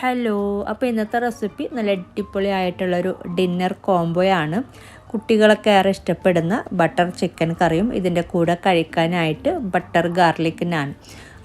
Hello അപ്പോൾ ഇന്നത്തെ recipe നല്ല അടിപൊളി ആയിട്ടുള്ളൊരു ഡിന്നർ കോംബോയാണ്. കുട്ടികളൊക്കെ ഏറെ ഇഷ്ടപ്പെടുന്ന ബട്ടർ ചിക്കൻ കറിയും ഇതിന്റെ കൂടെ കഴിക്കാനായിട്ട് ബട്ടർ ഗാർലിക് നാൻ.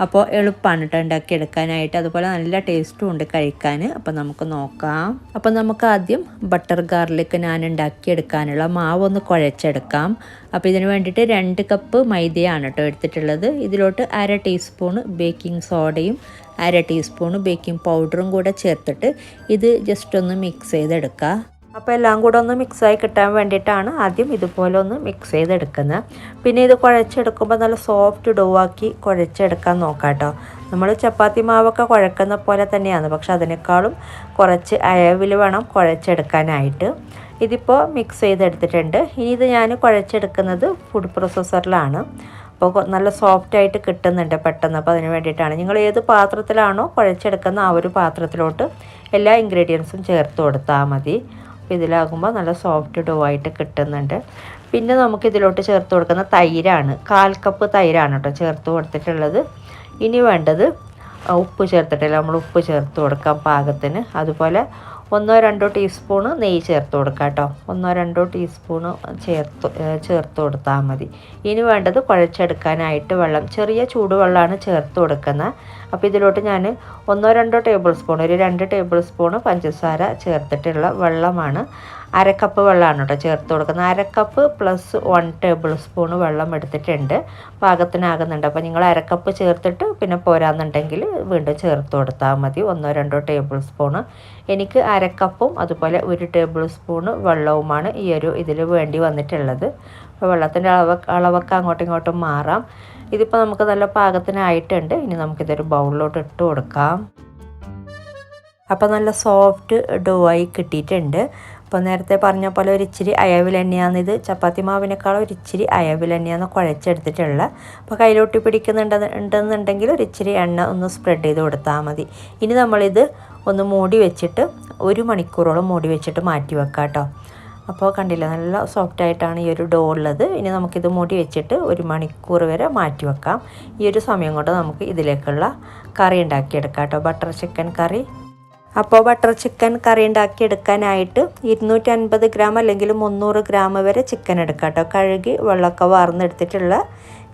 അപ്പോൾ എളുപ്പമാണ് കേട്ടോ ഉണ്ടാക്കിയെടുക്കാനായിട്ട് അതുപോലെ നല്ല ടേസ്റ്റും ഉണ്ട് കഴിക്കാൻ അപ്പോൾ നമുക്ക് നോക്കാം. അപ്പോൾ നമുക്ക് ആദ്യം ബട്ടർ ഗാർലിക് നാൻ ഉണ്ടാക്കിയെടുക്കാനുള്ള മാവ് ഒന്ന് കുഴച്ചെടുക്കാം. അപ്പോൾ ഇതിന് വേണ്ടിയിട്ട് രണ്ട് കപ്പ് മൈദയാണ് കേട്ടോ എടുത്തിട്ടുള്ളത്. ഇതിലോട്ട് അര ടീസ്പൂൺ ബേക്കിംഗ് സോഡയും അര ടീസ്പൂൺ ബേക്കിംഗ് പൗഡറും കൂടെ ചേർത്തിട്ട് ഇത് ജസ്റ്റ് ഒന്ന് മിക്സ് ചെയ്തെടുക്കുക അപ്പോൾ എല്ലാം കൂടെ ഒന്ന് മിക്സായി കിട്ടാൻ വേണ്ടിയിട്ടാണ് ആദ്യം ഇതുപോലെ ഒന്ന് മിക്സ് ചെയ്തെടുക്കുന്നത്. പിന്നെ ഇത് കുഴച്ചെടുക്കുമ്പോൾ നല്ല സോഫ്റ്റ് ഡോ ആക്കി കുഴച്ചെടുക്കാൻ നോക്കാം കേട്ടോ നമ്മൾ ചപ്പാത്തി മാവൊക്കെ കുഴക്കുന്ന പോലെ തന്നെയാണ് പക്ഷെ അതിനേക്കാളും കുറച്ച് അയവിൽ വേണം കുഴച്ചെടുക്കാനായിട്ട്. ഇതിപ്പോൾ മിക്സ് ചെയ്തെടുത്തിട്ടുണ്ട്. ഇനി ഇത് ഞാൻ കുഴച്ചെടുക്കുന്നത് ഫുഡ് പ്രോസസ്സറിലാണ് അപ്പോൾ നല്ല സോഫ്റ്റായിട്ട് കിട്ടുന്നുണ്ട് പെട്ടെന്ന്. അപ്പോൾ അതിന് വേണ്ടിയിട്ടാണ്. നിങ്ങൾ ഏത് പാത്രത്തിലാണോ കുഴച്ചെടുക്കുന്ന ആ ഒരു പാത്രത്തിലോട്ട് എല്ലാ ഇൻഗ്രീഡിയൻസും ചേർത്ത് കൊടുത്താൽ മതി. അപ്പോൾ ഇതിലാകുമ്പോൾ നല്ല സോഫ്റ്റ് ഡോ ആയിട്ട് കിട്ടുന്നുണ്ട്. പിന്നെ നമുക്ക് ഇതിലോട്ട് ചേർത്ത് കൊടുക്കുന്ന തൈരാണ്. കാൽ കപ്പ് തൈരാണ് കേട്ടോ ചേർത്ത് കൊടുത്തിട്ടുള്ളത്. ഇനി വേണ്ടത് ഉപ്പ് ചേർത്തിട്ടില്ല. നമ്മൾ ഉപ്പ് ചേർത്ത് കൊടുക്കാം പാകത്തിന്. അതുപോലെ ഒന്നോ രണ്ടോ ടീസ്പൂണ് നെയ്യ് ചേർത്ത് കൊടുക്കാം കേട്ടോ. ഒന്നോ രണ്ടോ ടീസ്പൂണ് ചേർത്ത് ചേർത്ത് കൊടുത്താൽ മതി. ഇനി വേണ്ടത് കുഴച്ചെടുക്കാനായിട്ട് വെള്ളം ചെറിയ ചൂടുവെള്ളമാണ് ചേർത്ത് കൊടുക്കുന്നത്. അപ്പോൾ ഇതിലോട്ട് ഞാൻ ഒന്നോ രണ്ടോ ടേബിൾ സ്പൂൺ ഒരു രണ്ട് ടേബിൾ സ്പൂണ് പഞ്ചസാര ചേർത്തിട്ടുള്ള വെള്ളമാണ് അരക്കപ്പ് വെള്ളമാണ് കേട്ടോ ചേർത്ത് കൊടുക്കുന്നത്. അരക്കപ്പ് പ്ലസ് വൺ ടേബിൾ സ്പൂൺ വെള്ളം എടുത്തിട്ടുണ്ട്. പാകത്തിനാകുന്നുണ്ട്. അപ്പോൾ നിങ്ങൾ അരക്കപ്പ് ചേർത്തിട്ട് പിന്നെ പോരാന്നുണ്ടെങ്കിൽ വീണ്ടും ചേർത്ത് കൊടുത്താൽ മതി. ഒന്നോ രണ്ടോ ടേബിൾ സ്പൂണ് എനിക്ക് അരക്കപ്പും അതുപോലെ ഒരു ടേബിൾ സ്പൂണ് വെള്ളവുമാണ് ഈ ഒരു ഇതിൽ വേണ്ടി വന്നിട്ടുള്ളത്. അപ്പോൾ വെള്ളത്തിന്റെ അളവ് അളവൊക്കെ അങ്ങോട്ടും ഇങ്ങോട്ടും മാറാം. ഇതിപ്പോൾ നമുക്ക് നല്ല പാകത്തിനായിട്ടുണ്ട്. ഇനി നമുക്കിതൊരു ബൗളിലോട്ട് ഇട്ട് കൊടുക്കാം. അപ്പോൾ നല്ല സോഫ്റ്റ് ഡോ ആയി കിട്ടിയിട്ടുണ്ട്. അപ്പോൾ നേരത്തെ പറഞ്ഞ പോലെ ഒരു ഇച്ചിരി അയവിൽ തന്നെയാണ് ഇത് ചപ്പാത്തി മാവിനേക്കാളും ഒരു ഇച്ചിരി അയവിൽ തന്നെയാണ് കുഴച്ചെടുത്തിട്ടുള്ളത് അപ്പോൾ കയ്യിലൊട്ടി പിടിക്കുന്നുണ്ട് ഉണ്ടെന്നുണ്ടെങ്കിൽ ഒരു ഇച്ചിരി എണ്ണ ഒന്ന് സ്പ്രെഡ് ചെയ്ത് കൊടുത്താൽ മതി. ഇനി നമ്മളിത് ഒന്ന് മൂടി വെച്ചിട്ട് ഒരു മണിക്കൂറോളം മൂടി വെച്ചിട്ട് മാറ്റി വെക്കാം കേട്ടോ അപ്പോൾ കണ്ടില്ല നല്ല സോഫ്റ്റ് ആയിട്ടാണ് ഈ ഒരു ഡോ ഉള്ളത്. ഇനി നമുക്കിത് മൂടി വെച്ചിട്ട് ഒരു മണിക്കൂർ വരെ മാറ്റി വെക്കാം. ഈ ഒരു സമയം കൊണ്ട് നമുക്ക് ഇതിലേക്കുള്ള കറി ഉണ്ടാക്കിയെടുക്കാം കേട്ടോ ബട്ടർ ചിക്കൻ കറി അപ്പോൾ ബട്ടർ ചിക്കൻ കറി ഉണ്ടാക്കി എടുക്കാനായിട്ട് ഇരുന്നൂറ്റി അൻപത് ഗ്രാം അല്ലെങ്കിൽ മുന്നൂറ് ഗ്രാം വരെ ചിക്കൻ എടുക്കാം കേട്ടോ കഴുകി വെള്ളമൊക്കെ വാർന്നെടുത്തിട്ടുള്ള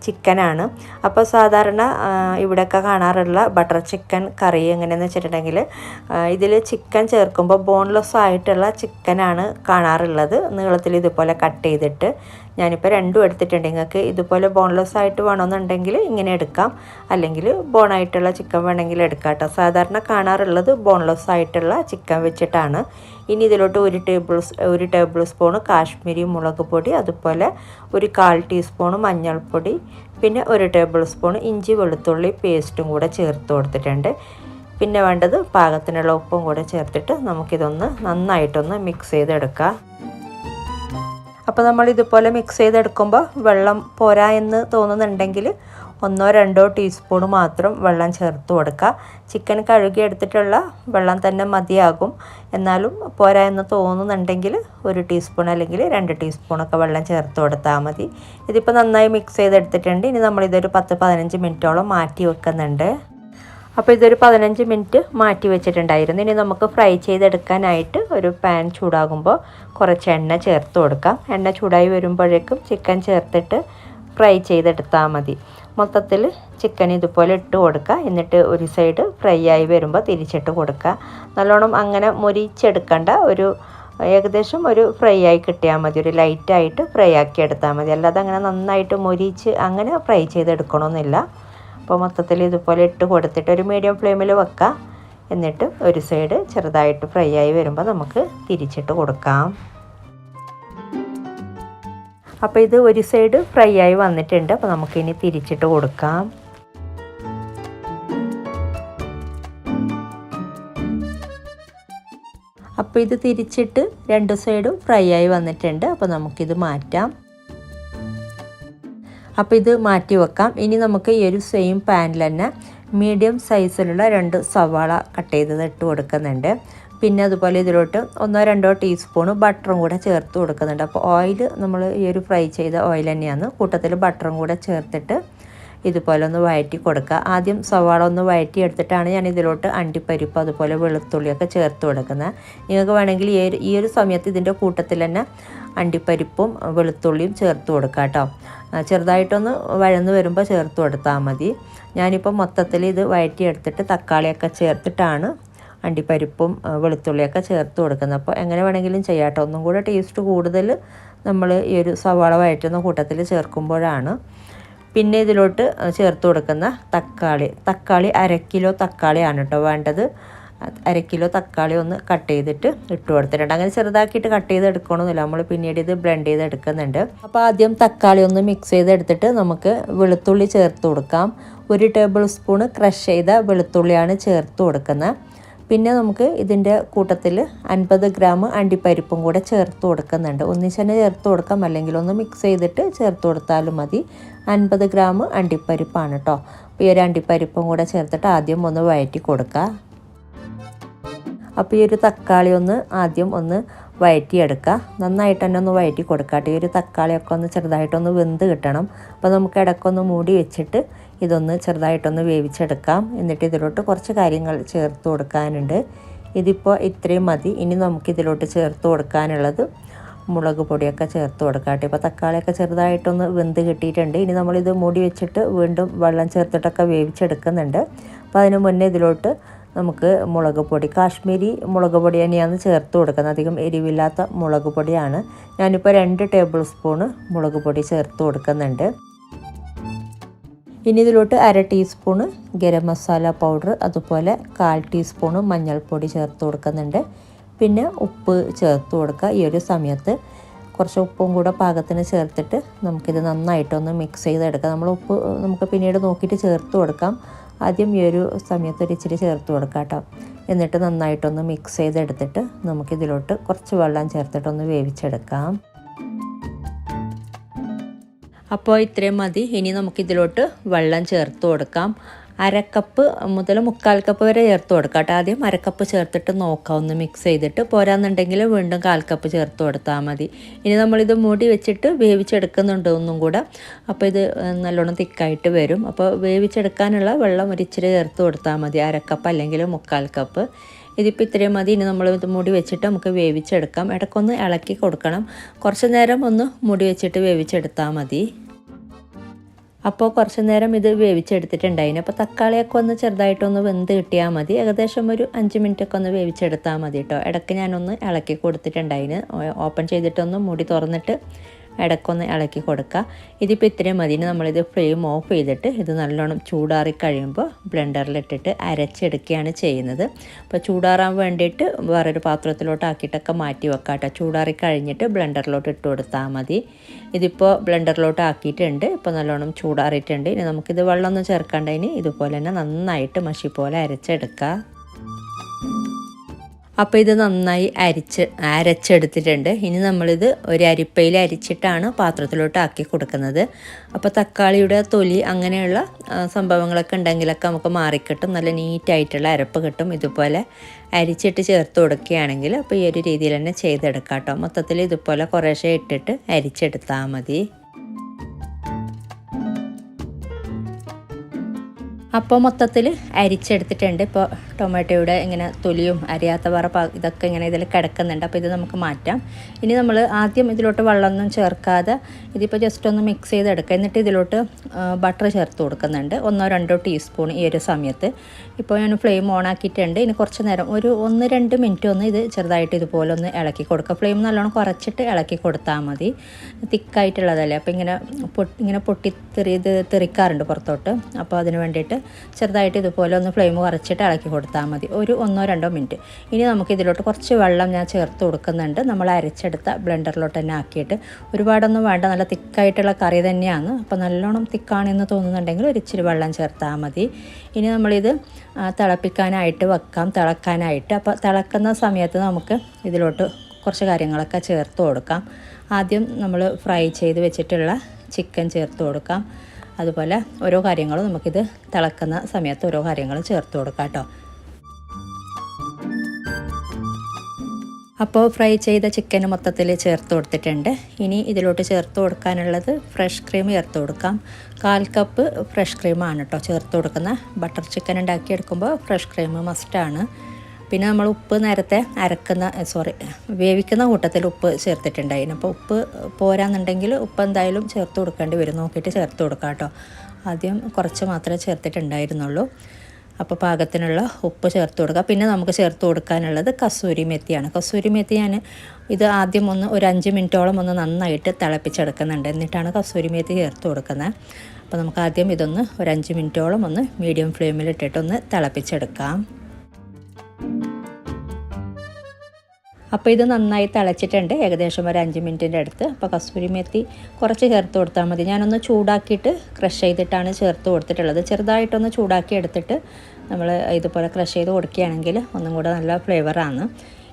ചിക്കനാണ്. അപ്പോൾ സാധാരണ ഇവിടെയൊക്കെ കാണാറുള്ള ബട്ടർ ചിക്കൻ കറി എങ്ങനെയെന്ന് വെച്ചിട്ടുണ്ടെങ്കിൽ ഇതിൽ ചിക്കൻ ചേർക്കുമ്പോൾ ബോൺലെസ് ആയിട്ടുള്ള ചിക്കനാണ് കാണാറുള്ളത്. നീളത്തിൽ ഇതുപോലെ കട്ട് ചെയ്തിട്ട് ഞാനിപ്പോൾ രണ്ടും എടുത്തിട്ടുണ്ട്. നിങ്ങൾക്ക് ഇതുപോലെ ബോൺലെസ് ആയിട്ട് വേണമെന്നുണ്ടെങ്കിൽ ഇങ്ങനെ എടുക്കാം. അല്ലെങ്കിൽ ബോണായിട്ടുള്ള ചിക്കൻ വേണമെങ്കിൽ എടുക്കാം കേട്ടോ. സാധാരണ കാണാറുള്ളത് ബോൺലെസ് ആയിട്ടുള്ള ചിക്കൻ വെച്ചിട്ടാണ്. ഇനി ഇതിലോട്ട് ഒരു ടേബിൾ ഒരു ടേബിൾ സ്പൂണ് കാശ്മീരി മുളക് പൊടി അതുപോലെ ഒരു കാൽ ടീസ്പൂണ് മഞ്ഞൾപ്പൊടി പിന്നെ ഒരു ടേബിൾ സ്പൂൺ ഇഞ്ചി വെളുത്തുള്ളി പേസ്റ്റും കൂടെ ചേർത്ത് കൊടുത്തിട്ടുണ്ട്. പിന്നെ വേണ്ടത് പാകത്തിനുള്ള ഉപ്പും കൂടെ ചേർത്തിട്ട് നമുക്കിതൊന്ന് നന്നായിട്ടൊന്ന് മിക്സ് ചെയ്തെടുക്കാം. അപ്പോൾ നമ്മൾ ഇതുപോലെ മിക്സ് ചെയ്തെടുക്കുമ്പോൾ വെള്ളം പോരാ എന്ന് തോന്നുന്നുണ്ടെങ്കിൽ ഒന്നോ രണ്ടോ ടീസ്പൂൺ മാത്രം വെള്ളം ചേർത്ത് കൊടുക്കുക. ചിക്കൻ കഴുകി എടുത്തിട്ടുള്ള വെള്ളം തന്നെ മതിയാകും. എന്നാലും പോരാ എന്ന് തോന്നുന്നുണ്ടെങ്കിൽ ഒരു ടീസ്പൂൺ അല്ലെങ്കിൽ രണ്ട് ടീസ്പൂണൊക്കെ വെള്ളം ചേർത്ത് കൊടുത്താൽ മതി. ഇതിപ്പോൾ നന്നായി മിക്സ് ചെയ്തെടുത്തിട്ടുണ്ട്. ഇനി നമ്മളിതൊരു പത്ത് പതിനഞ്ച് മിനിറ്റോളം മാറ്റി വെക്കുന്നുണ്ട്. അപ്പോൾ ഇതൊരു പതിനഞ്ച് മിനിറ്റ് മാറ്റി വെച്ചിട്ടുണ്ടായിരുന്നു. ഇനി നമുക്ക് ഫ്രൈ ചെയ്തെടുക്കാനായിട്ട് ഒരു പാൻ ചൂടാകുമ്പോൾ കുറച്ച് എണ്ണ ചേർത്ത് കൊടുക്കാം. എണ്ണ ചൂടായി വരുമ്പോഴേക്കും ചിക്കൻ ചേർത്തിട്ട് ഫ്രൈ ചെയ്തെടുത്താൽ മതി. മൊത്തത്തിൽ ചിക്കൻ ഇതുപോലെ ഇട്ട് കൊടുക്കുക. എന്നിട്ട് ഒരു സൈഡ് ഫ്രൈ ആയി വരുമ്പോൾ തിരിച്ചിട്ട് കൊടുക്കുക. നല്ലോണം അങ്ങനെ മുരിച്ചെടുക്കേണ്ട. ഒരു ഏകദേശം ഒരു ഫ്രൈ ആയി കിട്ടിയാൽ മതി. ഒരു ലൈറ്റായിട്ട് ഫ്രൈ ആക്കി എടുത്താൽ മതി. അല്ലാതെ അങ്ങനെ നന്നായിട്ട് മുരിച്ച് അങ്ങനെ ഫ്രൈ ചെയ്തെടുക്കണമെന്നില്ല അപ്പോൾ മൊത്തത്തിൽ ഇതുപോലെ ഇട്ട് കൊടുത്തിട്ട് ഒരു മീഡിയം ഫ്ലെയിമിൽ വെക്കുക. എന്നിട്ട് ഒരു സൈഡ് ചെറുതായിട്ട് ഫ്രൈ ആയി വരുമ്പോൾ നമുക്ക് തിരിച്ചിട്ട് കൊടുക്കാം. അപ്പോൾ ഇത് ഒരു സൈഡ് ഫ്രൈ ആയി വന്നിട്ടുണ്ട്. അപ്പോൾ നമുക്കിനി തിരിച്ചിട്ട് കൊടുക്കാം. അപ്പോൾ ഇത് തിരിച്ചിട്ട് രണ്ട് സൈഡും ഫ്രൈ ആയി വന്നിട്ടുണ്ട്. അപ്പോൾ നമുക്കിത് മാറ്റാം. അപ്പോൾ ഇത് മാറ്റി വെക്കാം. ഇനി നമുക്ക് ഈ ഒരു സെയിം പാനിൽ തന്നെ മീഡിയം സൈസിലുള്ള രണ്ട് സവാള കട്ട് ചെയ്തത് ഇട്ട് കൊടുക്കുന്നുണ്ട്. പിന്നെ അതുപോലെ ഇതിലോട്ട് ഒന്നോ രണ്ടോ ടീസ്പൂൺ ബട്ടറും കൂടെ ചേർത്ത് കൊടുക്കുന്നുണ്ട്. അപ്പോൾ ഓയിൽ നമ്മൾ ഈ ഒരു ഫ്രൈ ചെയ്ത ഓയിൽ തന്നെയാണ്. കൂട്ടത്തിൽ ബട്ടറും കൂടെ ചേർത്തിട്ട് ഇതുപോലെ ഒന്ന് വഴറ്റി കൊടുക്കുക. ആദ്യം സവാള ഒന്ന് വഴറ്റി എടുത്തിട്ടാണ് ഞാൻ ഇതിലോട്ട് അണ്ടിപ്പരിപ്പ് അതുപോലെ വെളുത്തുള്ളിയൊക്കെ ചേർത്ത് കൊടുക്കുന്നത്. നിങ്ങൾക്ക് വേണമെങ്കിൽ ഈ ഒരു ഈ ഒരു സമയത്ത് ഇതിന്റെ കൂട്ടത്തിൽ തന്നെ അണ്ടിപ്പരിപ്പും വെളുത്തുള്ളിയും ചേർത്ത് കൊടുക്കുക കേട്ടോ. ചെറുതായിട്ടൊന്ന് വഴന്ന് വരുമ്പോൾ ചേർത്ത് കൊടുത്താൽ മതി. ഞാനിപ്പോൾ മൊത്തത്തിൽ ഇത് വഴറ്റി എടുത്തിട്ട് തക്കാളിയൊക്കെ ചേർത്തിട്ടാണ് അണ്ടിപ്പരിപ്പും വെളുത്തുള്ളിയൊക്കെ ചേർത്ത് കൊടുക്കുന്നത്. അപ്പോൾ എങ്ങനെ വേണമെങ്കിലും ചെയ്യാം കേട്ടോ. ഒന്നും കൂടെ ടേസ്റ്റ് കൂടുതൽ നമ്മൾ ഈ ഒരു സവാള വഴറ്റുന്ന കൂട്ടത്തിൽ ചേർക്കുമ്പോഴാണ്. പിന്നെ ഇതിലോട്ട് ചേർത്ത് കൊടുക്കുന്ന തക്കാളി. തക്കാളി അര കിലോ തക്കാളിയാണ് കേട്ടോ വേണ്ടത്. അര കിലോ തക്കാളി ഒന്ന് കട്ട് ചെയ്തിട്ട് ഇട്ട് കൊടുത്തിട്ടുണ്ട്. അങ്ങനെ ചെറുതാക്കിയിട്ട് കട്ട് ചെയ്ത് എടുക്കണമെന്നില്ല നമ്മൾ പിന്നീട് ഇത് ബ്ലെൻഡ് ചെയ്ത് എടുക്കുന്നുണ്ട്. അപ്പോൾ ആദ്യം തക്കാളി ഒന്ന് മിക്സ് ചെയ്ത് എടുത്തിട്ട് നമുക്ക് വെളുത്തുള്ളി ചേർത്ത് കൊടുക്കാം. ഒരു ടേബിൾ സ്പൂണ് ക്രഷ് ചെയ്ത വെളുത്തുള്ളിയാണ് ചേർത്ത് കൊടുക്കുന്നത്. പിന്നെ നമുക്ക് ഇതിന്റെ കൂട്ടത്തിൽ അൻപത് ഗ്രാം അണ്ടിപ്പരിപ്പും കൂടെ ചേർത്ത് കൊടുക്കുന്നുണ്ട്. ഒന്നിച്ച് തന്നെ ചേർത്ത് കൊടുക്കാം. അല്ലെങ്കിൽ ഒന്ന് മിക്സ് ചെയ്തിട്ട് ചേർത്ത് കൊടുത്താലും മതി. അൻപത് ഗ്രാം അണ്ടിപ്പരിപ്പാണ് കേട്ടോ അപ്പോൾ ഈ ഒരു അണ്ടിപ്പരിപ്പും കൂടെ ചേർത്തിട്ട് ആദ്യം ഒന്ന് വഴറ്റി കൊടുക്കുക അപ്പോൾ ഈ ഒരു തക്കാളി ഒന്ന് ആദ്യം ഒന്ന് വഴറ്റിയെടുക്കുക നന്നായിട്ട് തന്നെ ഒന്ന് വഴറ്റി കൊടുക്കാട്ടെ. ഒരു തക്കാളിയൊക്കെ ഒന്ന് ചെറുതായിട്ടൊന്ന് വെന്ത് കിട്ടണം. അപ്പോൾ നമുക്ക് ഇടയ്ക്കൊന്ന് മൂടി വെച്ചിട്ട് ഇതൊന്ന് ചെറുതായിട്ടൊന്ന് വേവിച്ചെടുക്കാം. എന്നിട്ട് ഇതിലോട്ട് കുറച്ച് കാര്യങ്ങൾ ചേർത്ത് കൊടുക്കാനുണ്ട്. ഇതിപ്പോൾ ഇത്രയും മതി. ഇനി നമുക്കിതിലോട്ട് ചേർത്ത് കൊടുക്കാനുള്ളത് മുളക് പൊടിയൊക്കെ ചേർത്ത് കൊടുക്കാട്ടെ. ഇപ്പോൾ തക്കാളിയൊക്കെ ചെറുതായിട്ടൊന്ന് വെന്ത് കിട്ടിയിട്ടുണ്ട്. ഇനി നമ്മളിത് മൂടി വെച്ചിട്ട് വീണ്ടും വെള്ളം ചേർത്തിട്ടൊക്കെ വേവിച്ചെടുക്കുന്നുണ്ട്. അപ്പോൾ അതിന് മുന്നേ ഇതിലോട്ട് നമുക്ക് മുളക് പൊടി. കാശ്മീരി മുളക് പൊടി തന്നെയാണ് ചേർത്ത് കൊടുക്കുന്നത്. അധികം എരിവില്ലാത്ത മുളക് പൊടിയാണ്. ഞാനിപ്പോൾ രണ്ട് ടേബിൾ സ്പൂണ് മുളക് പൊടി ചേർത്ത് കൊടുക്കുന്നുണ്ട്. ഇനി ഇതിലോട്ട് അര ടീസ്പൂണ് ഗരം മസാല പൗഡർ അതുപോലെ കാൽ ടീസ്പൂണ് മഞ്ഞൾപ്പൊടി ചേർത്ത് കൊടുക്കുന്നുണ്ട്. പിന്നെ ഉപ്പ് ചേർത്ത് കൊടുക്കുക ഈ ഒരു സമയത്ത്. കുറച്ച് ഉപ്പും കൂടെ പാകത്തിന് ചേർത്തിട്ട് നമുക്കിത് നന്നായിട്ടൊന്ന് മിക്സ് ചെയ്തെടുക്കാം. നമ്മൾ ഉപ്പ് നമുക്ക് പിന്നീട് നോക്കിയിട്ട് ചേർത്ത് കൊടുക്കാം. ആദ്യം ഈ ഒരു സമയത്ത് ഒരു ഇച്ചിരി ചേർത്ത് കൊടുക്കാം കേട്ടോ. എന്നിട്ട് നന്നായിട്ടൊന്ന് മിക്സ് ചെയ്തെടുത്തിട്ട് നമുക്കിതിലോട്ട് കുറച്ച് വെള്ളം ചേർത്തിട്ടൊന്ന് വേവിച്ചെടുക്കാം. അപ്പോൾ ഇത്രയും മതി. ഇനി നമുക്കിതിലോട്ട് വെള്ളം ചേർത്ത് കൊടുക്കാം. അരക്കപ്പ് മുതൽ മുക്കാൽ കപ്പ് വരെ ചേർത്ത് കൊടുക്കാം കേട്ടോ. ആദ്യം അരക്കപ്പ് ചേർത്തിട്ട് നോക്കാം. ഒന്ന് മിക്സ് ചെയ്തിട്ട് പോരാന്നുണ്ടെങ്കിൽ വീണ്ടും കാൽ കപ്പ് ചേർത്ത് കൊടുത്താൽ മതി. ഇനി നമ്മളിത് മൂടി വെച്ചിട്ട് വേവിച്ചെടുക്കുന്നുണ്ട് ഒന്നും കൂടെ. അപ്പോൾ ഇത് നല്ലോണം തിക്കായിട്ട് വരും. അപ്പോൾ വേവിച്ചെടുക്കാനുള്ള വെള്ളം ഒരിച്ചിരി ചേർത്ത് കൊടുത്താൽ മതി. അരക്കപ്പ് അല്ലെങ്കിൽ മുക്കാൽ കപ്പ്. ഇതിപ്പോൾ ഇത്രയും മതി. ഇനി നമ്മൾ ഇത് മൂടി വെച്ചിട്ട് നമുക്ക് വേവിച്ചെടുക്കാം. ഇടയ്ക്കൊന്ന് ഇളക്കി കൊടുക്കണം. കുറച്ച് നേരം ഒന്ന് മൂടി വെച്ചിട്ട് വേവിച്ചെടുത്താൽ മതി. അപ്പോൾ കുറച്ച് നേരം ഇത് വേവിച്ചെടുത്തിട്ടുണ്ടായിന്. അപ്പോൾ തക്കാളിയൊക്കെ ഒന്ന് ചെറുതായിട്ടൊന്ന് വെന്ത് കിട്ടിയാൽ മതി. ഏകദേശം ഒരു അഞ്ച് മിനിറ്റൊക്കെ ഒന്ന് വേവിച്ചെടുത്താൽ മതി കേട്ടോ ഇടയ്ക്ക് ഞാനൊന്ന് ഇളക്കി കൊടുത്തിട്ടുണ്ടായിന്. ഓപ്പൺ ചെയ്തിട്ടൊന്ന് മുടി തുറന്നിട്ട് ഇടയ്ക്കൊന്ന് ഇളക്കി കൊടുക്കുക. ഇതിപ്പോൾ ഇത്രയും മതി. നമ്മളിത് ഫ്ലെയിം ഓഫ് ചെയ്തിട്ട് ഇത് നല്ലോണം ചൂടാറി കഴിയുമ്പോൾ ബ്ലെൻഡറിലിട്ടിട്ട് അരച്ചെടുക്കുകയാണ് ചെയ്യുന്നത്. അപ്പോൾ ചൂടാറാൻ വേണ്ടിയിട്ട് വേറൊരു പാത്രത്തിലോട്ട് ആക്കിയിട്ടൊക്കെ മാറ്റി വെക്കാം കേട്ടോ. ചൂടാറി കഴിഞ്ഞിട്ട് ബ്ലെൻഡറിലോട്ട് ഇട്ട് കൊടുത്താൽ മതി. ഇതിപ്പോൾ ബ്ലെൻഡറിലോട്ട് ആക്കിയിട്ടുണ്ട്. ഇപ്പോൾ നല്ലോണം ചൂടാറിയിട്ടുണ്ട്. ഇനി നമുക്കിത് വെള്ളമൊന്നും ചേർക്കേണ്ടതിന് ഇതുപോലെ തന്നെ നന്നായിട്ട് മഷി പോലെ അരച്ചെടുക്കുക അപ്പോൾ ഇത് നന്നായി അരിച്ച് അരച്ചെടുത്തിട്ടുണ്ട്. ഇനി നമ്മളിത് ഒരു അരിപ്പയിൽ അരിച്ചിട്ടാണ് പാത്രത്തിലോട്ട് ആക്കി കൊടുക്കുന്നത്. അപ്പോൾ തക്കാളിയുടെ തൊലി അങ്ങനെയുള്ള സംഭവങ്ങളൊക്കെ ഉണ്ടെങ്കിലൊക്കെ നമുക്ക് മാറിക്കിട്ടും. നല്ല നീറ്റായിട്ടുള്ള അരപ്പ് കിട്ടും ഇതുപോലെ. അരിച്ചിട്ട് ചേർത്ത് കൊടുക്കുകയാണെങ്കിൽ അപ്പോൾ ഈ ഒരു രീതിയിൽ തന്നെ ചെയ്തെടുക്കാം കേട്ടോ. മൊത്തത്തിൽ ഇതുപോലെ കുറേശ്ശെ ഇട്ടിട്ട് അരിച്ചെടുത്താൽ മതി. അപ്പോൾ മൊത്തത്തിൽ അരിച്ചെടുത്തിട്ടുണ്ട്. ഇപ്പോൾ ടൊമാറ്റോയുടെ ഇങ്ങനെ തൊലിയും അരിയാത്ത വറ ഇതൊക്കെ ഇങ്ങനെ ഇതിൽ കിടക്കുന്നുണ്ട്. അപ്പോൾ ഇത് നമുക്ക് മാറ്റാം. ഇനി നമ്മൾ ആദ്യം ഇതിലോട്ട് വെള്ളമൊന്നും ചേർക്കാതെ ഇതിപ്പോൾ ജസ്റ്റ് ഒന്ന് മിക്സ് ചെയ്തെടുക്കുക. എന്നിട്ട് ഇതിലോട്ട് ബട്ടർ ചേർത്ത് കൊടുക്കുന്നുണ്ട്. ഒന്നോ രണ്ടോ ടീസ്പൂൺ ഈ ഒരു സമയത്ത്. ഇപ്പോൾ ഞാൻ ഫ്ലെയിം ഓൺ ആക്കിയിട്ടുണ്ട്. ഇനി കുറച്ച് നേരം ഒരു ഒന്ന് രണ്ട് മിനിറ്റ് ഒന്ന് ഇത് ചെറുതായിട്ട് ഇതുപോലെ ഒന്ന് ഇളക്കി കൊടുക്കുക. ഫ്ലെയിം നല്ലോണം കുറച്ചിട്ട് ഇളക്കി കൊടുത്താൽ മതി. തിക്കായിട്ടുള്ളതല്ലേ? അപ്പോൾ ഇങ്ങനെ പൊട്ടി ഇങ്ങനെ പൊട്ടി തെറി ഇത് തെറിക്കാറുണ്ട് പുറത്തോട്ട്. അപ്പോൾ അതിന് വേണ്ടിയിട്ട് ചെറുതായിട്ട് ഇതുപോലെ ഒന്ന് ഫ്ലെയിം കുറച്ചിട്ട് ഇളക്കി കൊടുത്താൽ മതി. ഒരു ഒന്നോ രണ്ടോ മിനിറ്റ് ഇനി നമുക്ക് ഇതിലോട്ട് കുറച്ച് വെള്ളം ഞാൻ ചേർത്ത് കൊടുക്കുന്നുണ്ട്. നമ്മൾ അരച്ചെടുത്ത ബ്ലെൻഡറിലോട്ട് തന്നെ ആക്കിയിട്ട് ഒരുപാടൊന്നും വേണ്ട. നല്ല തിക്കായിട്ടുള്ള കറി തന്നെയാണ്. അപ്പോൾ നല്ലോണം തിക്കാണെന്ന് തോന്നുന്നുണ്ടെങ്കിൽ ഒരു ഇച്ചിരി വെള്ളം ചേർത്താൽ മതി. ഇനി നമ്മളിത് തിളപ്പിക്കാനായിട്ട് വെക്കാം. തിളക്കാനായിട്ട്. അപ്പോൾ തിളക്കുന്ന സമയത്ത് നമുക്ക് ഇതിലോട്ട് കുറച്ച് കാര്യങ്ങളൊക്കെ ചേർത്ത് കൊടുക്കാം. ആദ്യം നമ്മൾ ഫ്രൈ ചെയ്ത് വെച്ചിട്ടുള്ള ചിക്കൻ ചേർത്ത് കൊടുക്കാം. അതുപോലെ ഓരോ കാര്യങ്ങളും നമുക്കിത് തിളക്കുന്ന സമയത്ത് ഓരോ കാര്യങ്ങളും ചേർത്ത് കൊടുക്കാം കേട്ടോ. അപ്പോൾ ഫ്രൈ ചെയ്ത ചിക്കൻ മൊത്തത്തിൽ ചേർത്ത് കൊടുത്തിട്ടുണ്ട്. ഇനി ഇതിലോട്ട് ചേർത്ത് കൊടുക്കാനുള്ളത് ഫ്രഷ് ക്രീം ചേർത്ത് കൊടുക്കാം. കാൽ കപ്പ് ഫ്രഷ് ക്രീമാണ് കേട്ടോ ചേർത്ത് കൊടുക്കുന്ന ബട്ടർ ചിക്കൻ ഉണ്ടാക്കിയെടുക്കുമ്പോൾ ഫ്രഷ് ക്രീം മസ്റ്റാണ് പിന്നെ നമ്മൾ ഉപ്പ് നേരത്തെ അരക്കുന്ന സോറി വേവിക്കുന്ന കൂട്ടത്തിൽ ഉപ്പ് ചേർത്തിട്ടുണ്ടായിരുന്നു. അപ്പോൾ ഉപ്പ് പോരാന്നുണ്ടെങ്കിൽ ഉപ്പ് എന്തായാലും ചേർത്ത് കൊടുക്കേണ്ടി വരും. നോക്കിയിട്ട് ചേർത്ത് കൊടുക്കാം കേട്ടോ. ആദ്യം കുറച്ച് മാത്രമേ ചേർത്തിട്ടുണ്ടായിരുന്നുള്ളൂ. അപ്പോൾ പാകത്തിനുള്ള ഉപ്പ് ചേർത്ത് കൊടുക്കുക പിന്നെ നമുക്ക് ചേർത്ത് കൊടുക്കാനുള്ളത് കസൂരി മെത്തിയാണ്. കസൂരി മെത്തി ഞാൻ ഇത് ആദ്യം ഒന്ന് ഒരു അഞ്ച് മിനിറ്റോളം ഒന്ന് നന്നായിട്ട് തിളപ്പിച്ചെടുക്കുന്നുണ്ട്. എന്നിട്ടാണ് കസൂരി മെത്തി ചേർത്ത് കൊടുക്കുന്നത്. അപ്പോൾ നമുക്ക് ആദ്യം ഇതൊന്ന് ഒരു അഞ്ച് മിനിറ്റോളം ഒന്ന് മീഡിയം ഫ്ലെയിമിലിട്ടിട്ടൊന്ന് തിളപ്പിച്ചെടുക്കാം. അപ്പോൾ ഇത് നന്നായി തിളച്ചിട്ടുണ്ട്. ഏകദേശം ഒരു അഞ്ച് മിനിറ്റിന്റെ അടുത്ത്. അപ്പോൾ കസൂരി മെത്തി കുറച്ച് ചേർത്ത് കൊടുത്താൽ മതി. ഞാനൊന്ന് ചൂടാക്കിയിട്ട് ക്രഷ് ചെയ്തിട്ടാണ് ചേർത്ത് കൊടുത്തിട്ടുള്ളത്. ചെറുതായിട്ടൊന്ന് ചൂടാക്കി എടുത്തിട്ട് നമ്മൾ ഇതുപോലെ ക്രഷ് ചെയ്ത് കൊടുക്കുകയാണെങ്കിൽ ഒന്നും കൂടെ നല്ല ഫ്ലേവറാണ്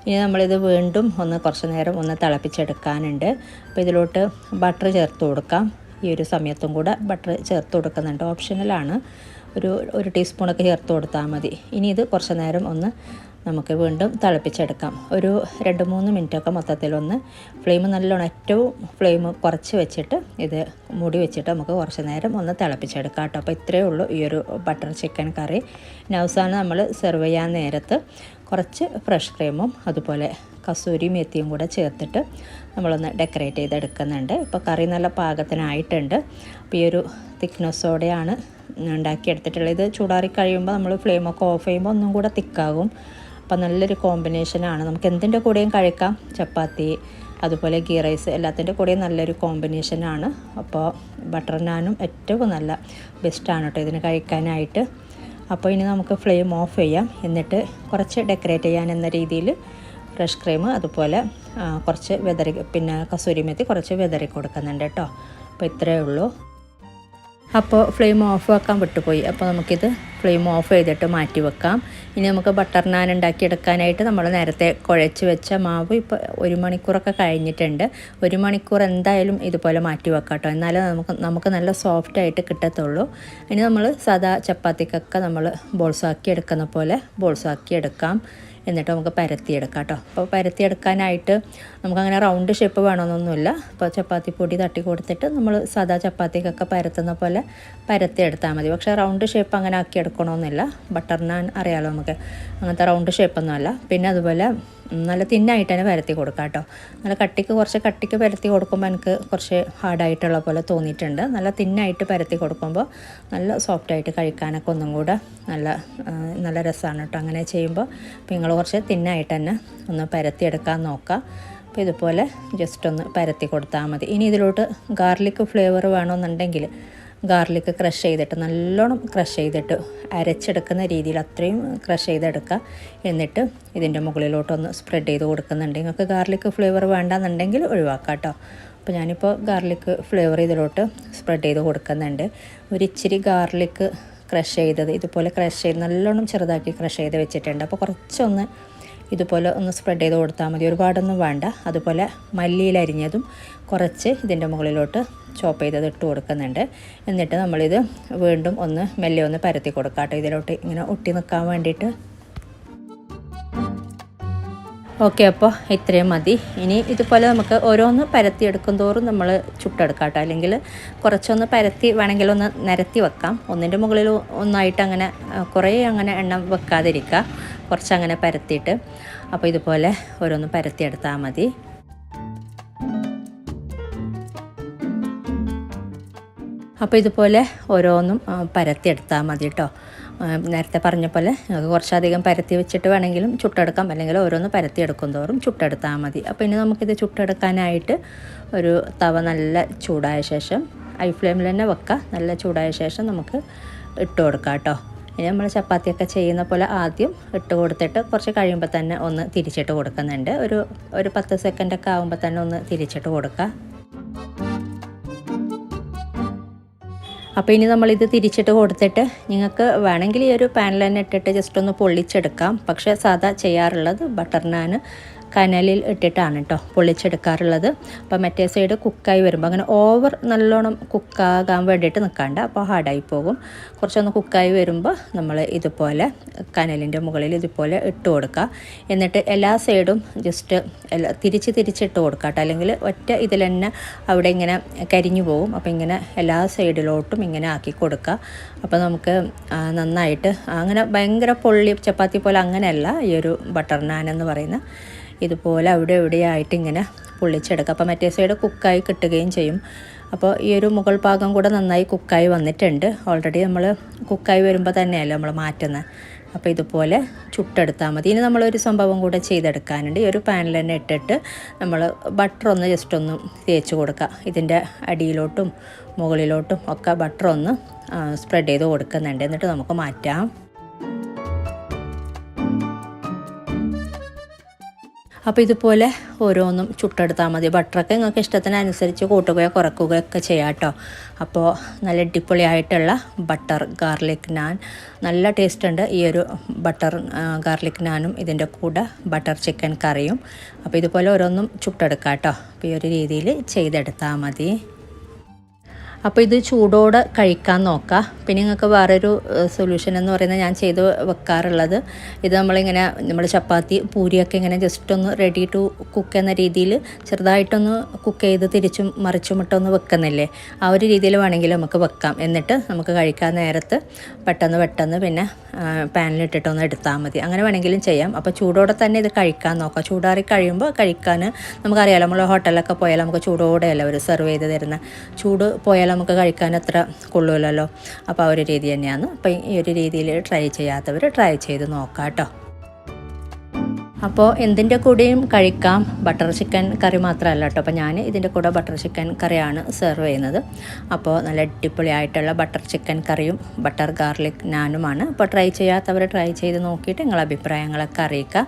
ഇനി നമ്മളിത് വീണ്ടും ഒന്ന് കുറച്ച് നേരം ഒന്ന് തിളപ്പിച്ചെടുക്കാനുണ്ട്. അപ്പോൾ ഇതിലോട്ട് ബട്ടർ ചേർത്ത് കൊടുക്കാം. ഈ ഒരു സമയത്തും കൂടെ ബട്ടർ ചേർത്ത് കൊടുക്കുന്നുണ്ട്. ഓപ്ഷണലാണ് ഒരു ഒരു ടീസ്പൂണൊക്കെ ചേർത്ത് കൊടുത്താൽ മതി. ഇനി ഇത് കുറച്ച് നേരം ഒന്ന് നമുക്ക് വീണ്ടും തിളപ്പിച്ചെടുക്കാം. ഒരു രണ്ട് മൂന്ന് മിനിറ്റൊക്കെ മൊത്തത്തിലൊന്ന് ഫ്ലെയിം നല്ലോണം ഏറ്റവും ഫ്ലെയിം കുറച്ച് വെച്ചിട്ട് ഇത് മൂടി വെച്ചിട്ട് നമുക്ക് കുറച്ച് നേരം ഒന്ന് തിളപ്പിച്ചെടുക്കാം കേട്ടോ. അപ്പോൾ ഇത്രയേ ഉള്ളൂ ഈ ഒരു ബട്ടർ ചിക്കൻ കറി. അവസാനം നമ്മൾ സെർവ് ചെയ്യാൻ നേരത്ത് കുറച്ച് ഫ്രഷ് ക്രീമും അതുപോലെ കസൂരി മെത്തിയും കൂടെ ചേർത്തിട്ട് നമ്മളൊന്ന് ഡെക്കറേറ്റ് ചെയ്തെടുക്കുന്നുണ്ട്. ഇപ്പോൾ കറി നല്ല പാകത്തിനായിട്ടുണ്ട്. അപ്പോൾ ഈ ഒരു തിക്നെസ്സോടെയാണ് ഉണ്ടാക്കിയെടുത്തിട്ടുള്ളത്. ഇത് ചൂടാറി കഴിയുമ്പോൾ നമ്മൾ ഫ്ലെയിമൊക്കെ ഓഫ് ചെയ്യുമ്പോൾ ഒന്നും കൂടെ തിക്കാകും. അപ്പം നല്ലൊരു കോമ്പിനേഷനാണ് നമുക്ക് എന്തിന്റെ കൂടെയും കഴിക്കാം. ചപ്പാത്തി അതുപോലെ ഗീ റൈസ് എല്ലാത്തിന്റെ കൂടെയും നല്ലൊരു കോമ്പിനേഷനാണ് അപ്പോൾ ബട്ടർ നാനും ഏറ്റവും നല്ല ബെസ്റ്റാണ് കേട്ടോ ഇതിന് കഴിക്കാനായിട്ട്. അപ്പോൾ ഇനി നമുക്ക് ഫ്ലെയിം ഓഫ് ചെയ്യാം. എന്നിട്ട് കുറച്ച് ഡെക്കറേറ്റ് ചെയ്യാൻ എന്ന രീതിയിൽ ഫ്രഷ് ക്രീം അതുപോലെ കുറച്ച് വെതറി പിന്നെ കസൂരി മെത്തി കുറച്ച് വെതറി കൊടുക്കുന്നുണ്ട് കേട്ടോ അപ്പോൾ ഇത്രയേ ഉള്ളൂ. അപ്പോൾ ഫ്ലെയിം ഓഫ് വെക്കാൻ വിട്ടുപോയി. അപ്പോൾ നമുക്കിത് ഫ്ലെയിം ഓഫ് ചെയ്തിട്ട് മാറ്റി വെക്കാം. ഇനി നമുക്ക് ബട്ടർ നാൻ ഉണ്ടാക്കിയെടുക്കാനായിട്ട് നമ്മൾ നേരത്തെ കുഴച്ച് വെച്ച മാവ് ഇപ്പോൾ ഒരു മണിക്കൂറൊക്കെ കഴിഞ്ഞിട്ടുണ്ട്. ഒരു മണിക്കൂർ എന്തായാലും ഇതുപോലെ മാറ്റി വെക്കാം കേട്ടോ. എന്നാലേ നമുക്ക് നമുക്ക് നല്ല സോഫ്റ്റ് ആയിട്ട് കിട്ടത്തുള്ളൂ. ഇനി നമ്മൾ സാധാ ചപ്പാത്തിക്കൊക്കെ നമ്മൾ ബോൾസാക്കി എടുക്കുന്ന പോലെ ബോൾസാക്കി എടുക്കാം. എന്നിട്ട് നമുക്ക് പരത്തിയെടുക്കാം കേട്ടോ. അപ്പോൾ പരത്തിയെടുക്കാനായിട്ട് നമുക്കങ്ങനെ റൗണ്ട് ഷേപ്പ് വേണമെന്നൊന്നുമില്ല. അപ്പോൾ ചപ്പാത്തി പൊടി തട്ടി കൊടുത്തിട്ട് നമ്മൾ സാധാ ചപ്പാത്തിക്കൊക്കെ പരത്തുന്ന പോലെ പരത്തിയെടുത്താൽ മതി. പക്ഷേ റൗണ്ട് ഷേപ്പ് അങ്ങനെ ആക്കി എടുക്കണമെന്നില്ല. ബട്ടർ നാൻ അറിയാമല്ലോ നമുക്ക്. അങ്ങനത്തെ റൗണ്ട് ഷേപ്പൊന്നുമല്ല പിന്നെ അതുപോലെ നല്ല തിന്നായിട്ട് തന്നെ പരത്തി കൊടുക്കാം കേട്ടോ. നല്ല കട്ടിക്ക് കുറച്ച് കട്ടിക്ക് പരത്തി കൊടുക്കുമ്പോൾ എനിക്ക് കുറച്ച് ഹാർഡായിട്ടുള്ള പോലെ തോന്നിയിട്ടുണ്ട്. നല്ല തിന്നായിട്ട് പരത്തി കൊടുക്കുമ്പോൾ നല്ല സോഫ്റ്റായിട്ട് കഴിക്കാനൊക്കെ ഒന്നും കൂടെ നല്ല നല്ല രസമാണ് കേട്ടോ. അങ്ങനെ ചെയ്യുമ്പോൾ നിങ്ങൾ കുറച്ച് തിന്നായിട്ട് തന്നെ ഒന്ന് പരത്തിയെടുക്കാൻ നോക്കാം. അപ്പോൾ ഇതുപോലെ ജസ്റ്റ് ഒന്ന് പരത്തി കൊടുത്താൽ മതി. ഇനി ഇതിലോട്ട് ഗാർലിക് ഫ്ലേവർ വേണമെന്നുണ്ടെങ്കിൽ ഗാർലിക് ക്രഷ് ചെയ്തിട്ട് നല്ലോണം ക്രഷ് ചെയ്തിട്ട് അരച്ചെടുക്കുന്ന രീതിയിൽ അത്രയും ക്രഷ് ചെയ്തെടുക്കുക എന്നിട്ട് ഇതിന്റെ മുകളിലോട്ടൊന്ന് സ്പ്രെഡ് ചെയ്ത് കൊടുക്കുന്നുണ്ട്. നിങ്ങൾക്ക് ഗാർലിക് ഫ്ലേവർ വേണ്ടെന്നുണ്ടെങ്കിൽ ഒഴിവാക്കാം കേട്ടോ അപ്പോൾ ഞാനിപ്പോൾ ഗാർലിക് ഫ്ലേവർ ഇതിലോട്ട് സ്പ്രെഡ് ചെയ്ത് കൊടുക്കുന്നുണ്ട്. ഒരു ഇച്ചിരി ഗാർലിക് ക്രഷ് ചെയ്തത് ഇതുപോലെ ക്രഷ് ചെയ്ത് നല്ലോണം ചെറുതാക്കി ക്രഷ് ചെയ്ത് വെച്ചിട്ടുണ്ട്. അപ്പോൾ കുറച്ചൊന്ന് ഇതുപോലെ ഒന്ന് സ്പ്രെഡ് ചെയ്ത് കൊടുത്താൽ മതി. ഒരുപാടൊന്നും വേണ്ട. അതുപോലെ മല്ലിയിലരിഞ്ഞതും കുറച്ച് ഇതിന്റെ മുകളിലോട്ട് ചോപ്പ് ചെയ്തത് ഇട്ട് കൊടുക്കുന്നുണ്ട്. എന്നിട്ട് നമ്മളിത് വീണ്ടും ഒന്ന് മെല്ലെ ഒന്ന് പരത്തി കൊടുക്കാം കേട്ടോ. ഇതിലോട്ട് ഇങ്ങനെ ഒട്ടി നിൽക്കാൻ വേണ്ടിയിട്ട്. ഓക്കെ അപ്പോൾ ഇത്രയും മതി. ഇനി ഇതുപോലെ നമുക്ക് ഓരോന്ന് പരത്തി എടുക്കും തോറും നമ്മൾ ചുട്ടെടുക്കാം കേട്ടോ. അല്ലെങ്കിൽ കുറച്ചൊന്ന് പരത്തി വേണമെങ്കിൽ ഒന്ന് നിരത്തി വെക്കാം. ഒന്നിന്റെ മുകളിൽ ഒന്നായിട്ട് അങ്ങനെ കുറേ അങ്ങനെ എണ്ണം വെക്കാതിരിക്കുക. കുറച്ചങ്ങനെ പരത്തിയിട്ട് അപ്പോൾ ഇതുപോലെ ഓരോന്ന് പരത്തിയെടുത്താൽ മതി. അപ്പോൾ ഇതുപോലെ ഓരോന്നും പരത്തിയെടുത്താൽ മതി കേട്ടോ. നേരത്തെ പറഞ്ഞ പോലെ നമുക്ക് കുറച്ചധികം പരത്തി വെച്ചിട്ട് വേണമെങ്കിലും ചുട്ടെടുക്കാം. അല്ലെങ്കിൽ ഓരോന്ന് പരത്തിയെടുക്കും തോറും ചുട്ടെടുത്താൽ മതി. അപ്പോൾ ഇനി നമുക്കിത് ചുട്ടെടുക്കാനായിട്ട് ഒരു തവ നല്ല ചൂടായ ശേഷം ഐ ഫ്ലെയിമിൽ തന്നെ വെക്കുക നല്ല ചൂടായ ശേഷം നമുക്ക് ഇട്ട് കൊടുക്കാം കേട്ടോ. ഇനി നമ്മൾ ചപ്പാത്തിയൊക്കെ ചെയ്യുന്ന പോലെ ആദ്യം ഇട്ട് കൊടുത്തിട്ട് കുറച്ച് കഴിയുമ്പോൾ തന്നെ ഒന്ന് തിരിച്ചിട്ട് കൊടുക്കുന്നുണ്ട്. ഒരു ഒരു പത്ത് സെക്കൻഡൊക്കെ ആകുമ്പോൾ തന്നെ ഒന്ന് തിരിച്ചിട്ട് കൊടുക്കുക അപ്പോൾ ഇനി നമ്മളിത് തിരിച്ചിട്ട് കൊടുത്തിട്ട് നിങ്ങൾക്ക് വേണമെങ്കിൽ ഈ ഒരു പാനിൽ തന്നെ ഇട്ടിട്ട് ജസ്റ്റ് ഒന്ന് പൊള്ളിച്ചെടുക്കാം. പക്ഷേ സാധാ ചെയ്യാറുള്ളത് ബട്ടർ നാൻ കനലിൽ ഇട്ടിട്ടാണ് കേട്ടോ പൊള്ളിച്ചെടുക്കാറുള്ളത് അപ്പോൾ മറ്റേ സൈഡ് കുക്കായി വരുമ്പോൾ അങ്ങനെ ഓവർ നല്ലോണം കുക്കാകാൻ വേണ്ടിയിട്ട് നിൽക്കാണ്ട് അപ്പോൾ ഹാർഡായി പോകും. കുറച്ചൊന്ന് കുക്കായി വരുമ്പോൾ നമ്മൾ ഇതുപോലെ കനലിന്റെ മുകളിൽ ഇതുപോലെ ഇട്ട് കൊടുക്കുക. എന്നിട്ട് എല്ലാ സൈഡും ജസ്റ്റ് എല്ലാ തിരിച്ച് തിരിച്ചിട്ട് കൊടുക്കുക കേട്ടോ അല്ലെങ്കിൽ ഒറ്റ ഇതിൽ തന്നെ അവിടെ ഇങ്ങനെ കരിഞ്ഞു പോകും. അപ്പോൾ ഇങ്ങനെ എല്ലാ സൈഡിലോട്ടും ഇങ്ങനെ ആക്കി കൊടുക്കുക. അപ്പോൾ നമുക്ക് നന്നായിട്ട് അങ്ങനെ ഭയങ്കര പൊള്ളി ചപ്പാത്തി പോലെ അങ്ങനെയല്ല ഈ ഒരു ബട്ടർ നാൻ എന്ന് പറയുന്ന ഇതുപോലെ അവിടെ എവിടെയായിട്ട് ഇങ്ങനെ പൊള്ളിച്ചെടുക്കുക അപ്പോൾ മറ്റേ സൈഡ് കുക്കായി കിട്ടുകയും ചെയ്യും. അപ്പോൾ ഈ ഒരു മുകൾ ഭാഗം കൂടെ നന്നായി കുക്കായി വന്നിട്ടുണ്ട്. ഓൾറെഡി നമ്മൾ കുക്കായി വരുമ്പോൾ തന്നെയല്ലേ നമ്മൾ മാറ്റുന്നത്. അപ്പോൾ ഇതുപോലെ ചുട്ടെടുത്താൽ മതി. ഇനി നമ്മളൊരു സംഭവം കൂടെ ചെയ്തെടുക്കാനുണ്ട്. ഈ ഒരു പാനിൽ തന്നെ ഇട്ടിട്ട് നമ്മൾ ബട്ടർ ഒന്ന് ജസ്റ്റ് ഒന്ന് തേച്ച് കൊടുക്കുക. ഇതിന്റെ അടിയിലോട്ടും മുകളിലോട്ടും ഒക്കെ ബട്ടർ ഒന്ന് സ്പ്രെഡ് ചെയ്ത് കൊടുക്കുന്നുണ്ട്. എന്നിട്ട് നമുക്ക് മാറ്റാം. അപ്പോൾ ഇതുപോലെ ഓരോന്നും ചുട്ടെടുത്താൽ മതി. ബട്ടറൊക്കെ നിങ്ങൾക്ക് ഇഷ്ടത്തിനനുസരിച്ച് കൂട്ടുകയോ കുറക്കുകയോ ഒക്കെ ചെയ്യാം കേട്ടോ അപ്പോൾ നല്ല അടിപൊളിയായിട്ടുള്ള ബട്ടർ ഗാർലിക് നാൻ. നല്ല ടേസ്റ്റ് ഉണ്ട് ഈ ഒരു ബട്ടർ ഗാർലിക് നാനും ഇതിന്റെ കൂടെ ബട്ടർ ചിക്കൻ കറിയും. അപ്പോൾ ഇതുപോലെ ഓരോന്നും ചുട്ടെടുക്കാം കേട്ടോ അപ്പോൾ ഈ ഒരു രീതിയിൽ ചെയ്തെടുത്താൽ മതി. അപ്പോൾ ഇത് ചൂടോടെ കഴിക്കാൻ നോക്കുക പിന്നെ നിങ്ങൾക്ക് വേറൊരു സൊല്യൂഷൻ എന്ന് പറയുന്നത് ഞാൻ ചെയ്ത് വെക്കാറുള്ളത്. ഇത് നമ്മളിങ്ങനെ നമ്മൾ ചപ്പാത്തി പൂരിയൊക്കെ ഇങ്ങനെ ജസ്റ്റ് ഒന്ന് റെഡി ടു കുക്ക് എന്ന രീതിയിൽ ചെറുതായിട്ടൊന്ന് കുക്ക് ചെയ്ത് തിരിച്ചും മറിച്ചും ഇട്ടൊന്ന് വെക്കുന്നില്ലേ? ആ ഒരു രീതിയിൽ വേണമെങ്കിൽ നമുക്ക് വെക്കാം. എന്നിട്ട് നമുക്ക് കഴിക്കാൻ നേരത്ത് പെട്ടെന്ന് പെട്ടെന്ന് പിന്നെ പാനിലിട്ടിട്ടൊന്ന് എടുത്താൽ മതി. അങ്ങനെ വേണമെങ്കിലും ചെയ്യാം. അപ്പോൾ ചൂടോടെ തന്നെ ഇത് കഴിക്കാൻ നോക്കാം. ചൂടാറി കഴിയുമ്പോൾ കഴിക്കാൻ നമുക്കറിയാലോ നമ്മൾ ഹോട്ടലിലൊക്കെ പോയാൽ നമുക്ക് ചൂടോടെയല്ല അവർ സെർവ് ചെയ്ത് തരുന്നത് ചൂട് പോയാൽ നമുക്ക് കഴിക്കാൻ അത്ര കൊള്ളൂലല്ലോ. അപ്പോൾ ആ ഒരു രീതി തന്നെയാണ്. അപ്പോൾ ഈ ഒരു രീതിയിൽ ട്രൈ ചെയ്യാത്തവർ ട്രൈ ചെയ്ത് നോക്കാം കേട്ടോ അപ്പോൾ എന്തിന്റെ കൂടെയും കഴിക്കാം. ബട്ടർ ചിക്കൻ കറി മാത്രമല്ല കേട്ടോ അപ്പോൾ ഞാൻ ഇതിന്റെ കൂടെ ബട്ടർ ചിക്കൻ കറിയാണ് സെർവ് ചെയ്യുന്നത്. അപ്പോൾ നല്ല അടിപൊളിയായിട്ടുള്ള ബട്ടർ ചിക്കൻ കറിയും ബട്ടർ ഗാർലിക് നാനുമാണ്. അപ്പോൾ ട്രൈ ചെയ്യാത്തവർ ട്രൈ ചെയ്ത് നോക്കിയിട്ട് നിങ്ങളുടെ അഭിപ്രായങ്ങളൊക്കെ അറിയിക്കുക.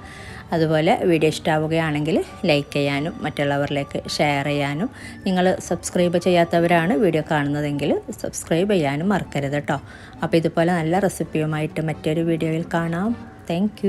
അതുപോലെ വീഡിയോ ഇഷ്ടാവുകയാണെങ്കിൽ ലൈക്ക് ചെയ്യാനും മറ്റുള്ളവരിലേക്ക് ഷെയർ ചെയ്യാനും. നിങ്ങൾ സബ്സ്ക്രൈബ് ചെയ്യാത്തവരാണ് വീഡിയോ കാണുന്നതെങ്കിൽ സബ്സ്ക്രൈബ് ചെയ്യാനും മറക്കരുത് കേട്ടോ. അപ്പോൾ ഇതുപോലെ നല്ല റെസിപ്പിയുമായിട്ട് മറ്റൊരു വീഡിയോയിൽ കാണാം. താങ്ക്